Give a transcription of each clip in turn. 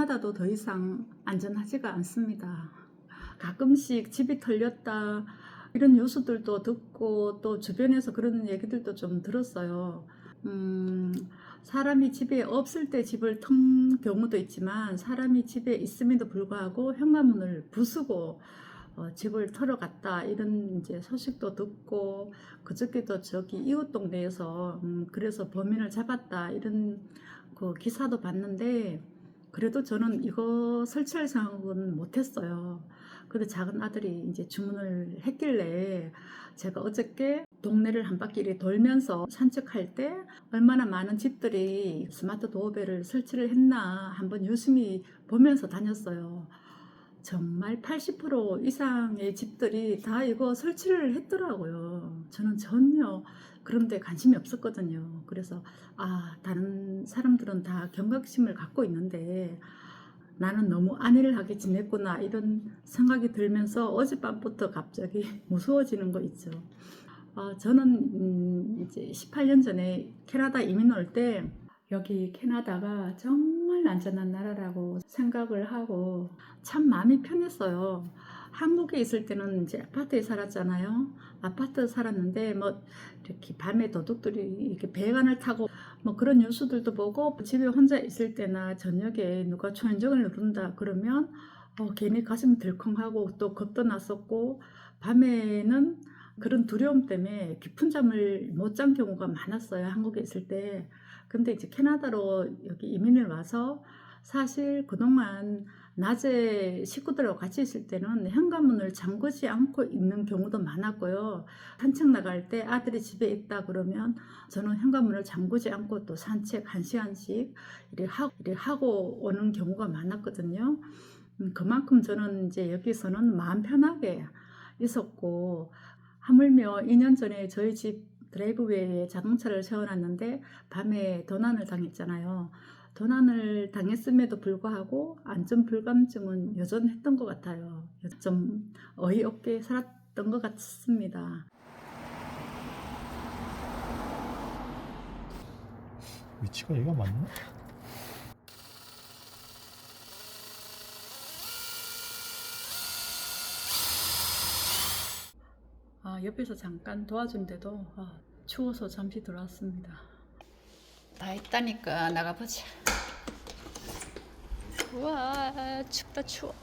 캐나다도 더 이상 안전하지가 않습니다. 가끔씩 집이 털렸다 이런 뉴스들도 듣고 또 주변에서 그런 얘기들도 좀 들었어요. 음, 사람이 집에 없을 때 집을 턴 경우도 있지만 사람이 집에 있음에도 불구하고 현관문을 부수고 어, 집을 털어갔다 이런 이제 소식도 듣고 그저께도 저기 이웃 동네에서 음, 그래서 범인을 잡았다 이런 그 기사도 봤는데 그래도 저는 이거 설치할 생각은 못했어요. 근데 작은 아들이 이제 주문을 했길래 제가 어저께 동네를 한 바퀴 이렇게 돌면서 산책할 때 얼마나 많은 집들이 스마트 도어벨을 설치를 했나 한번 유심히 보면서 다녔어요. 정말 80% 이상의 집들이 다 이거 설치를 했더라고요. 저는 전혀 그런 데 관심이 없었거든요. 그래서 아, 다른 사람들은 다 경각심을 갖고 있는데 나는 너무 안일하게 지냈구나 이런 생각이 들면서 어젯밤부터 갑자기 무서워지는 거 있죠. 아, 저는 음, 이제 18년 전에 캐나다 이민 올 때 여기 캐나다가 정 말 안전한 나라라고 생각을 하고 참 마음이 편했어요. 한국에 있을 때는 이제 아파트에 살았잖아요. 아파트 살았는데 뭐 이렇게 밤에 도둑들이 이렇게 배관을 타고 뭐 그런 뉴스들도 보고 집에 혼자 있을 때나 저녁에 누가 초인종을 누른다 그러면 어, 괜히 가슴이 들컹하고 또 겁도 났었고 밤에는 그런 두려움 때문에 깊은 잠을 못 잔 경우가 많았어요. 한국에 있을 때. 근데 이제 캐나다로 여기 이민을 와서 사실 그동안 낮에 식구들하고 같이 있을 때는 현관문을 잠그지 않고 있는 경우도 많았고요. 산책 나갈 때 아들이 집에 있다 그러면 저는 현관문을 잠그지 않고 또 산책 한 시간씩 이렇게 하고, 오는 경우가 많았거든요. 음, 그만큼 저는 이제 여기서는 마음 편하게 있었고 하물며 2년 전에 저희 집 드라이브웨이에 자동차를 세워놨는데 밤에 도난을 당했잖아요. 도난을 당했음에도 불구하고 안전 불감증은 여전했던 것 같아요. 좀 어이없게 살았던 것 같습니다. 위치가 얘가 맞나? 아, 옆에서 잠깐 도와준데도 아, 추워서 잠시 들어왔습니다. 다 있다니까 나가보자. 우와 춥다 추워.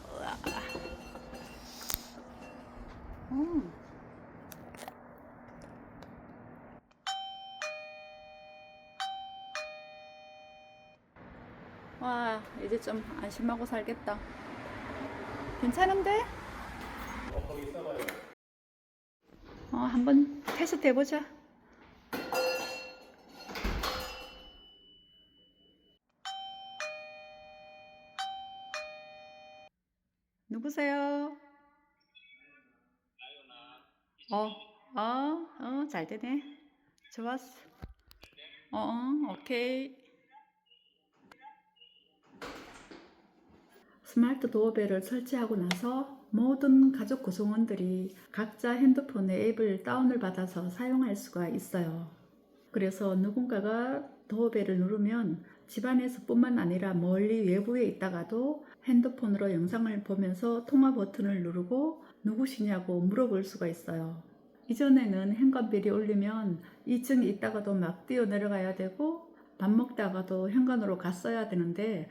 음. 와 이제 좀 안심하고 살겠다. 괜찮은데? 어, 한번 테스트 해보자. 누구세요? 어, 어, 어, 잘 되네. 좋았어. 어, 어, 오케이. 스마트 도어벨을 설치하고 나서 모든 가족 구성원들이 각자 핸드폰에 앱을 다운을 받아서 사용할 수가 있어요. 그래서 누군가가 도어벨을 누르면 집안에서 뿐만 아니라 멀리 외부에 있다가도 핸드폰으로 영상을 보면서 통화 버튼을 누르고 누구시냐고 물어볼 수가 있어요. 이전에는 현관벨이 울리면 2층에 있다가도 막 뛰어 내려가야 되고 밥 먹다가도 현관으로 갔어야 되는데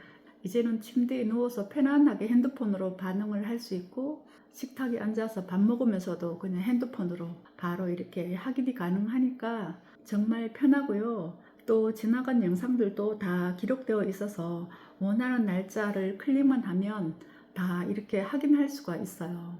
이제는 침대에 누워서 편안하게 핸드폰으로 반응을 할 수 있고 식탁에 앉아서 밥 먹으면서도 그냥 핸드폰으로 바로 이렇게 확인이 가능하니까 정말 편하고요. 또 지나간 영상들도 다 기록되어 있어서 원하는 날짜를 클릭만 하면 다 이렇게 확인할 수가 있어요.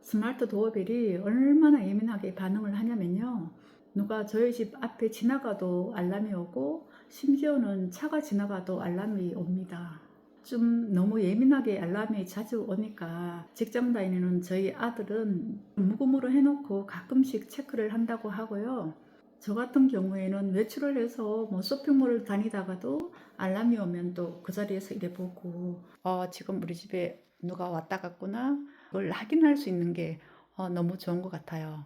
스마트 도어벨이 얼마나 예민하게 반응을 하냐면요. 누가 저희 집 앞에 지나가도 알람이 오고 심지어는 차가 지나가도 알람이 옵니다. 좀 너무 예민하게 알람이 자주 오니까 직장 다니는 저희 아들은 무음으로 해놓고 가끔씩 체크를 한다고 하고요. 저 같은 경우에는 외출을 해서 뭐 쇼핑몰을 다니다가도 알람이 오면 또 그 자리에서 일해 보고 어, 지금 우리 집에 누가 왔다 갔구나 그걸 확인할 수 있는 게 어, 너무 좋은 것 같아요.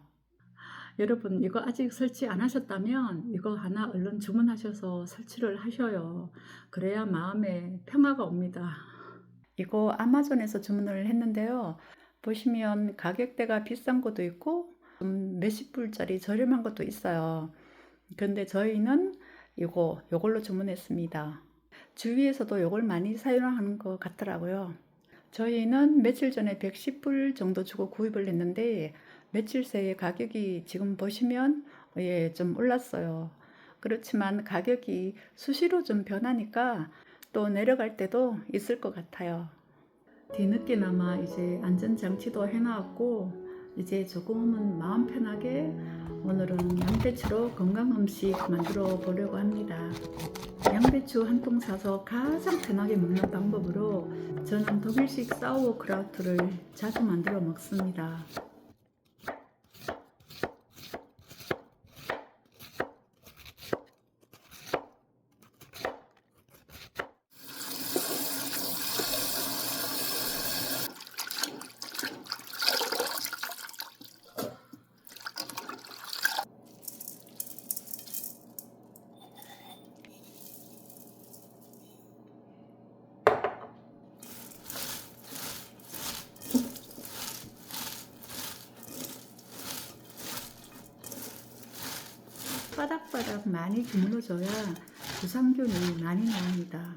여러분 이거 아직 설치 안 하셨다면 이거 하나 얼른 주문하셔서 설치를 하셔요. 그래야 마음에 평화가 옵니다. 이거 아마존에서 주문을 했는데요. 보시면 가격대가 비싼 것도 있고 좀 몇십 불짜리 저렴한 것도 있어요. 근데 저희는 이거 요걸로 주문했습니다. 주위에서도 요걸 많이 사용하는 것 같더라고요. 저희는 며칠 전에 110불 정도 주고 구입을 했는데 며칠 새에 가격이 지금 보시면 예, 좀 올랐어요. 그렇지만 가격이 수시로 좀 변하니까 또 내려갈 때도 있을 것 같아요. 뒤늦게나마 이제 안전장치도 해놨고 이제 조금은 마음 편하게 오늘은 양배추로 건강 음식 만들어 보려고 합니다. 양배추 한 통 사서 가장 편하게 먹는 방법으로 저는 독일식 사우어크라우트를 자주 만들어 먹습니다. 바닥바닥 많이 주물러줘야 유산균이 많이 나옵니다.